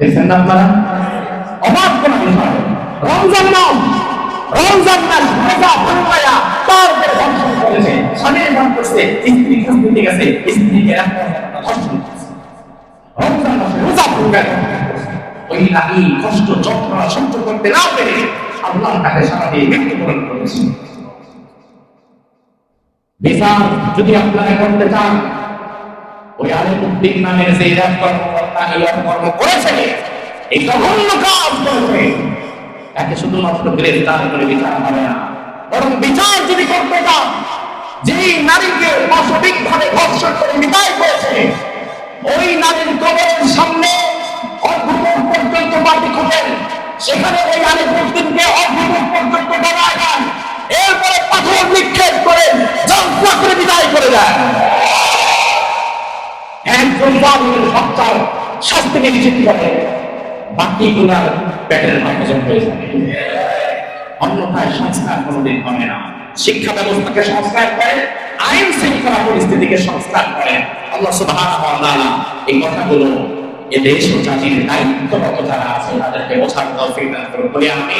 দেখছেন না আপনারা? বিষয়। রমজান রমজান তার উপরে ধর্ষণ করেছে। স্বামীর ভাগ করছে, স্ত্রী গেছে, স্ত্রীকে ধর্ষণ রমজান রোজা ওই নারী কষ্ট, যন্ত্রণা সহ্য করতে না পেরে সারা দিয়ে মৃত্যুবরণ করেছে। বিচার যদি আপনারা করতে চান, ওই আলিমুদ্দিন নামের যে র্যাব কর্মকর্তা এই কর্ম করেছে। এই জঘন্য কাজ করেছে তাকে শুধুমাত্র গ্রেফতার করে বিচার হবে না। বরং বিচার যদি করতে চান যেই নারীকে পাশবিক ভাবে ধর্ষণ করে বিদায় করেছে, ওই নারীর কবরের সামনে অর্ধমুখ পর্যন্ত বাটি খোঁজেন। সেখানে ওই আলিমুদ্দিনকে অর্ধমুখ পর্যন্ত বানায় দেন। এরপরে পাথর নিক্ষেপ করে যন্ত্রা করে বিদায় করে দেয় একজন জালিমের হত্যার শাস্তি নিশ্চিত করে বাকিগুলার পেটের হজম হয়ে যাবে অন্যথায় সংস্কার কোনোদিন হবে না। শিক্ষা ব্যবস্থাকে সংস্কার করে, আইন শৃঙ্খলা পরিস্থিতিকে সংস্কার করে। আল্লাহ সুবহানাহু ওয়া তাআলা এই কথাগুলো এ দেশ ও জাতির দায়িত্বরত যারা আছে, তাদেরকে বোঝার তৌফিক দান করুন। বলি আমি